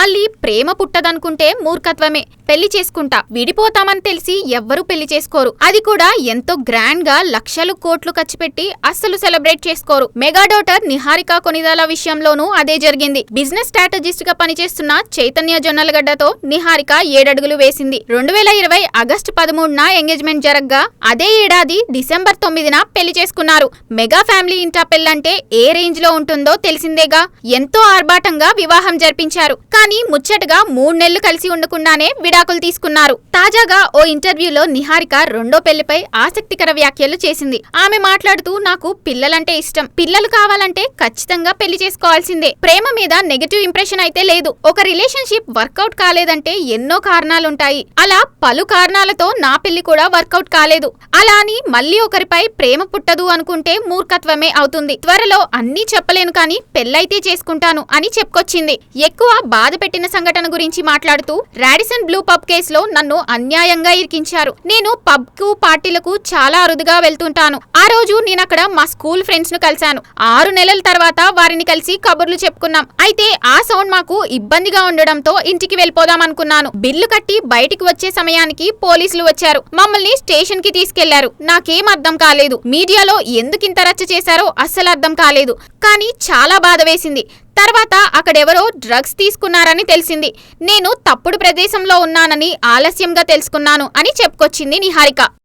మళ్ళీ ప్రేమ పుట్టదనుకుంటే మూర్ఖత్వమే. పెళ్ళి చేసుకుంటా. విడిపోతామని తెలిసి ఎవ్వరూ పెళ్ళి చేసుకోరు. అది కూడా ఎంతో గ్రాండ్గా లక్షలు కోట్లు ఖర్చు పెట్టి అస్సలు సెలబ్రేట్ చేసుకోరు. మెగా డాటర్ నిహారిక కొనిదాల విషయంలోనూ అదే జరిగింది. బిజినెస్ స్ట్రాటజిస్ట్గా పనిచేస్తున్న చైతన్య జొన్నలగడ్డతో నిహారిక ఏడడుగులు వేసింది. రెండు వేల ఇరవై ఆగస్టు పదమూడున ఎంగేజ్మెంట్ జరగ్గా అదే ఏడాది డిసెంబర్ తొమ్మిదిన పెళ్ళి చేసుకున్నారు. మెగా ఫ్యామిలీ ఇంటా పెళ్ళంటే ఏ రేంజ్లో ఉంటుందో తెలిసిందేగా ఎంతో ఆర్భాటంగా వివాహం జరిపించారు. కానీ కానీ ముచ్చటగా మూడు నెలలు కలిసి ఉండకుండానే విడాకులు తీసుకున్నారు. తాజాగా ఓ ఇంటర్వ్యూలో నిహారిక రెండో పెళ్ళిపై ఆసక్తికర వ్యాఖ్యలు చేసింది. ఆమె మాట్లాడుతూ నాకు పిల్లలంటే ఇష్టం. పిల్లలు కావాలంటే ఖచ్చితంగా పెళ్ళి చేసుకోవాల్సిందే. ప్రేమ మీద నెగటివ్ ఇంప్రెషన్ అయితే లేదు. ఒక రిలేషన్షిప్ వర్కౌట్ కాలేదంటే ఎన్నో కారణాలుంటాయి. అలా పలు కారణాలతో నా పెళ్ళి కూడా వర్కౌట్ కాలేదు. అలా అని మళ్ళీ ఒకరిపై ప్రేమ పుట్టదు అనుకుంటే మూర్ఖత్వమే అవుతుంది. త్వరలో అన్నీ చెప్పలేను కానీ పెళ్ళైతే చేసుకుంటాను అని చెప్పుకొచ్చింది. ఎక్కువ బాధ పెట్టిన సంఘటన గురించి మాట్లాడుతూ రాడిసన్ బ్లూ పబ్ కేసులో నన్ను అన్యాయంగా ఇరికించారు. నేను పబ్కు పార్టీలకు చాలా అరుదుగా వెళ్తుంటాను. ఆ రోజు నేను అక్కడ మా స్కూల్ ఫ్రెండ్స్ను కలిశాను. ఆరు నెలల తర్వాత వారిని కలిసి కబుర్లు చెప్పుకున్నాం. అయితే ఆ సౌండ్ మాకు ఇబ్బందిగా ఉండడంతో ఇంటికి వెళ్ళిపోదాం అనుకున్నాను. బిల్లు కట్టి బయటికి వచ్చే సమయానికి పోలీసులు వచ్చారు. మమ్మల్ని స్టేషన్కి తీసుకెళ్ళారు. నాకేం అర్థం కాలేదు. మీడియాలో ఎందుకింత రచ్చ చేశారో అస్సలు అర్థం కాలేదు. కానీ చాలా బాధ వేసింది. తర్వాత అక్కడెవరో డ్రగ్స్ తీసుకున్నారని తెలిసింది. నేను తప్పుడు ప్రదేశంలో ఉన్నానని ఆలస్యంగా తెలుసుకున్నాను అని చెప్పుకొచ్చింది నిహారిక.